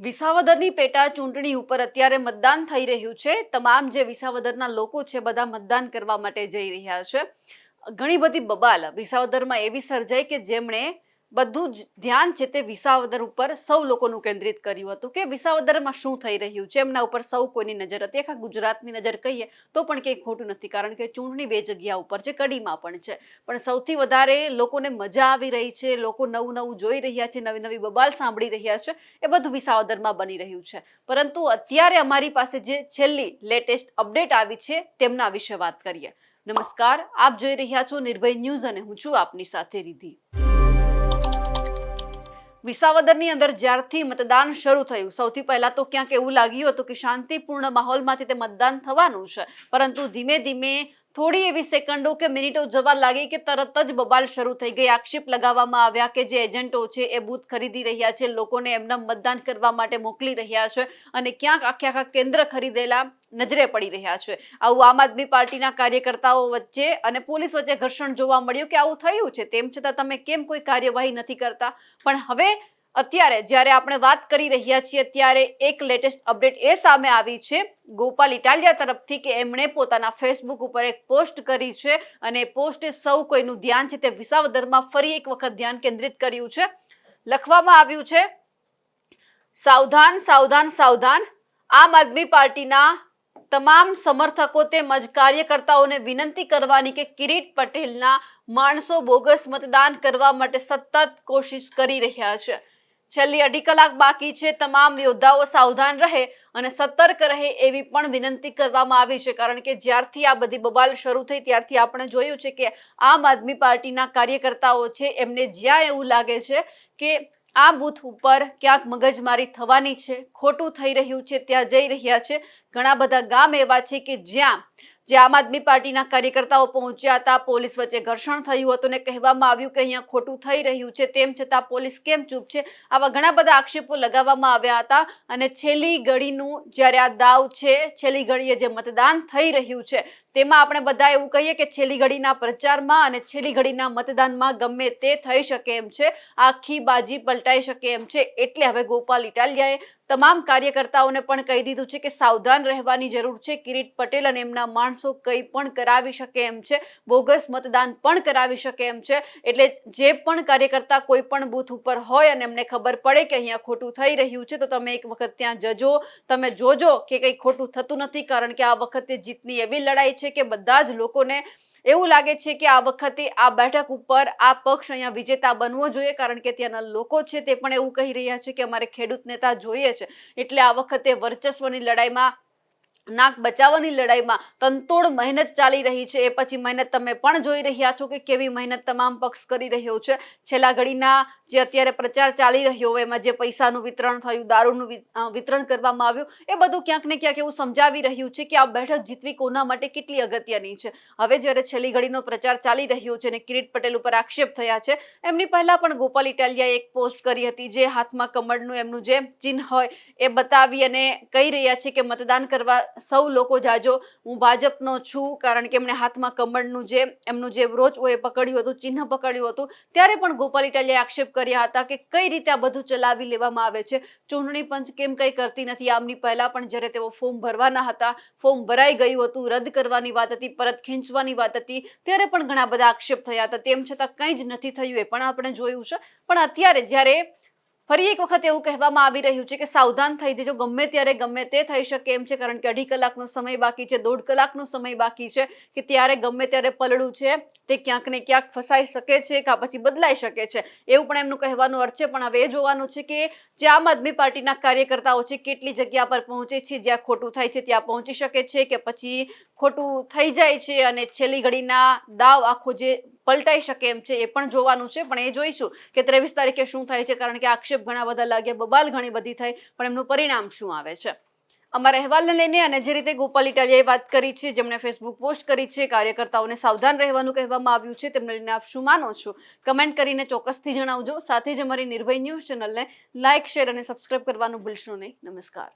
વિસાવદરની પેટા ચૂંટણી ઉપર અત્યારે મતદાન થઈ રહ્યું છે. તમામ જે વિસાવદરના લોકો છે બધા મતદાન કરવા માટે જઈ રહ્યા છે. ઘણી બધી બબાલ વિસાવદરમાં એવી સર્જાઈ કે જેમણે બધું જ ધ્યાન છે તે વિસાવદર ઉપર સૌ લોકોનું કેન્દ્રિત કર્યું હતું કે વિસાવદરમાં શું થઈ રહ્યું છે? એમના ઉપર સૌ કોઈની નજર હતી. આખા ગુજરાતની નજર કહીએ તો પણ કંઈ ખોટું નથી કારણ કે ચૂંટણી બે જગ્યા ઉપર છે, કડીમાં પણ છે. પણ સૌથી વધારે લોકોને મજા આવી રહી છે, લોકો નવું નવું જોઈ રહ્યા છે, નવી નવી બબાલ સાંભળી રહ્યા છે, એ બધું વિસાવદરમાં બની રહ્યું છે. પરંતુ અત્યારે અમારી પાસે જે છેલ્લી લેટેસ્ટ અપડેટ આવી છે તેમના વિશે વાત કરીએ. નમસ્કાર, આપ જોઈ રહ્યા છો નિર્ભય ન્યૂઝ અને હું છું આપની સાથે રીધિ વિસાવદરની અંદર જ્યારથી મતદાન શરૂ થયું, સૌથી પહેલા તો ક્યાંક એવું લાગ્યું હતું કે શાંતિપૂર્ણ માહોલમાં છે તે મતદાન થવાનું છે. પરંતુ ધીમે ધીમે થોડી એવી સેકન્ડો કે મિનિટો જવા લાગી કે તરત જ બબાલ શરૂ થઈ ગઈ. આક્ષેપ લગાવવામાં આવ્યા કે જે એજન્ટો છે એ બૂથ ખરીદી રહ્યા છે, લોકોને એમના મતદાન કરવા માટે મોકલી રહ્યા છે અને ક્યાંક આખે આખા કેન્દ્ર ખરીદેલા નજરે પડી રહ્યા છે. આવું આમ આદમી પાર્ટીના કાર્યકર્તાઓ વચ્ચે અને પોલીસ વચ્ચે ઘર્ષણ જોવા મળ્યું કે આવું થયું છે. તેમ છતાં તમે કેમ કોઈ કાર્યવાહી નથી કરતા? પણ હવે અત્યારે જ્યારે આપણે વાત કરી રહ્યા છીએ, ત્યારે એક લેટેસ્ટ અપડેટ એ સામે આવી છે. ગોપાલ ઇટાલિયા તરફથી કે એમણે પોતાના ફેસબુક ઉપર એક પોસ્ટ કરી છે અને પોસ્ટે સૌ કોઈનું ધ્યાન છે તે વિસાવદરમાં ફરી એક વખત ધ્યાન કેન્દ્રિત કર્યું છે. લખવામાં આવ્યું છે, સાવધાન સાવધાન સાવધાન. આમ આદમી પાર્ટીના તમામ સમર્થકો તેમજ કાર્યકર્તાઓને વિનંતી કરવાની કે કિરીટ પટેલના માણસો બોગસ મતદાન કરવા માટે સતત કોશિશ કરી રહ્યા છે. છેલ્લી અઢી કલાક બાકી છે. તમામ યોદ્ધાઓ સાવધાન રહે અને સતર્ક રહે એવી પણ વિનંતી કરવામાં આવી છે. કારણ કે જ્યારથી આ બધી બબાલ શરૂ થઈ ત્યારથી આપણે જોયું છે કે આમ આદમી પાર્ટીના કાર્યકર્તાઓ છે, એમને જ્યાં એવું લાગે છે કે આ બૂથ ઉપર ક્યાંક મગજમારી થવાની છે, ખોટું થઈ રહ્યું છે, ત્યાં જઈ રહ્યા છે. ઘણા બધા ગામ એવા છે કે જ્યાં જે આમ આદમી પાર્ટીના કાર્યકર્તાઓ પહોંચ્યા હતા, પોલીસ વચ્ચે ઘર્ષણ થયું હતું ને કહેવામાં આવ્યું કે અહીંયા ખોટું થઈ રહ્યું છે, તેમ છતાં પોલીસ કેમ ચૂપ છે? આવા ઘણા બધા આક્ષેપો લગાવવામાં આવ્યા હતા અને છેલ્લી ઘડીનું જ્યારે આ દાવ છે, છેલ્લી ઘડીએ જે મતદાન થઈ રહ્યું છે, તેમાં આપણે બધા એવું કહીએ કે છેલ્લી ઘડીના પ્રચારમાં અને છેલ્લી ઘડીના મતદાનમાં ગમે તે થઈ શકે એમ છે, આખી બાજી પલટાઈ શકે એમ છે, એટલે હવે ગોપાલ ઇટાલિયાએ તમામ કાર્યકર્તાઓને પણ કહી દીધું છે કે સાવધાન રહેવાની જરૂર છે. કિરીટ પટેલ અને એમના માણસો કંઈ પણ કરાવી શકે એમ છે. બોગસ મતદાન પણ કરાવી શકે એમ છે. એટલે જે પણ કાર્યકર્તા કોઈ પણ બૂથ ઉપર હોય અને એમને ખબર પડે કે અહીંયા ખોટું થઈ રહ્યું છે, તો તમે એક વખત ત્યાં જજો. તમે જોજો કે કંઈ ખોટું થતું નથી, કારણ કે આ વખતે જીતની એવી લડાઈ છે કે બધા જ લોકોને એવું લાગે છે કે આ વખતે આ બેઠક ઉપર આ પક્ષ અહીંયા વિજેતા બનવો જોઈએ, કારણ કે ત્યાંના લોકો છે તે પણ એવું કહી રહ્યા છે કે અમારે ખેડૂત નેતા જોઈએ છે. એટલે આ વખતે વર્ચસ્વની લડાઈમાં નાક બચાવવાની લડાઈમાં તંતોડ મહેનત ચાલી રહી છે. એ પછી મહેનત તમે પણ જોઈ રહ્યા છો કે કેવી મહેનત તમામ પક્ષ કરી રહ્યો છે. છેલ્લા ઘડીના જે અત્યારે પ્રચાર ચાલી રહ્યો હોય, એમાં જે પૈસાનું વિતરણ થયું, દારૂનું વિતરણ કરવામાં આવ્યું, એ બધું ક્યાંક ને ક્યાંક એવું સમજાવી રહ્યું છે કે આ બેઠક જીતવી કોના માટે કેટલી અગત્યની છે. હવે જ્યારે છેલ્લી ઘડીનો પ્રચાર ચાલી રહ્યો છે અને કિરીટ પટેલ ઉપર આક્ષેપ થયા છે, એમની પહેલા પણ ગોપાલ ઇટાલિયાએ એક પોસ્ટ કરી હતી જે હાથમાં કમળનું એમનું જે ચિહ્ન હોય, એ બતાવી અને કહી રહ્યા છે કે મતદાન કરવા સૌ લોકો જાજો. હું ભાજપનો છું, કારણ કે એમણે હાથમાં કમળનું જે, એમનું જે રોચઓએ પકડ્યું હતું, ચિહ્ન પકડ્યું હતું, ત્યારે પણ ગોપાલ ઇટાલિયાએ આક્ષેપ કર્યા હતા કે કઈ રીતે આ બધું ચલાવી લેવામાં આવે છે. ચૂંટણી પંચ કેમ કંઈ કરતી નથી? આમની પહેલાં પણ જ્યારે તેઓ ફોર્મ ભરવાના હતા, ફોર્મ ભરાઈ ગયું હતું, રદ કરવાની વાત હતી, પરત ખેંચવાની વાત હતી, ત્યારે પણ ઘણા બધા આક્ષેપ થયા હતા. તેમ છતાં કંઈ જ નથી થયું એ પણ આપણે જોયું છે. પણ અત્યારે જ્યારે ફરી એક વખત એવું કહેવામાં આવી રહ્યું છે કે સાવધાન થઈ જજો, ગમે ત્યારે ગમે તે થઈ શકે એમ છે, કારણ કે અઢી કલાકનો સમય બાકી છે, દોઢ કલાકનો સમય બાકી છે, કે ત્યારે ગમે ત્યારે પલડું છે, તે ક્યાંક ને ક્યાંક ફસાઈ શકે છે, કાં પછી બદલાઈ શકે છે. એવું પણ એમનું કહેવાનું અર્થ છે, પણ હવે એ જોવાનું છે કે જે આમ આદમી પાર્ટીના કાર્યકર્તાઓ છે, કેટલી જગ્યા પર પહોંચે છે, જ્યાં ખોટું થાય છે, ત્યાં પહોંચી શકે છે, કે પછી ખોટું થઈ જાય છે, અને છેલ્લી ઘડીના દાવ આખો જે પલટાઈ શકે એમ છે, એ પણ જોવાનું છે, પણ એ જોઈશું કે ત્રેવીસ તારીખે શું થાય છે, કારણ કે આક્ષેપ ઘણા બધા લાગ્યા, બબાલ ઘણી બધી થઈ, પણ એમનું પરિણામ શું આવે છે? અમારા અહેવાલને લઈને અને જે રીતે ગોપાલ ઇટાલિયાએ વાત કરી છે, જેમણે ફેસબુક પોસ્ટ કરી છે, કાર્યકર્તાઓને સાવધાન રહેવાનું કહેવામાં આવ્યું છે, તેમને લઈને આપ શું માનો છો? કમેન્ટ કરીને ચોક્કસથી જણાવજો. સાથે જ અમારી નિર્ભય ન્યૂઝ ચેનલને લાઇક શેર અને સબસ્ક્રાઇબ કરવાનું ભૂલશો નહીં. નમસ્કાર.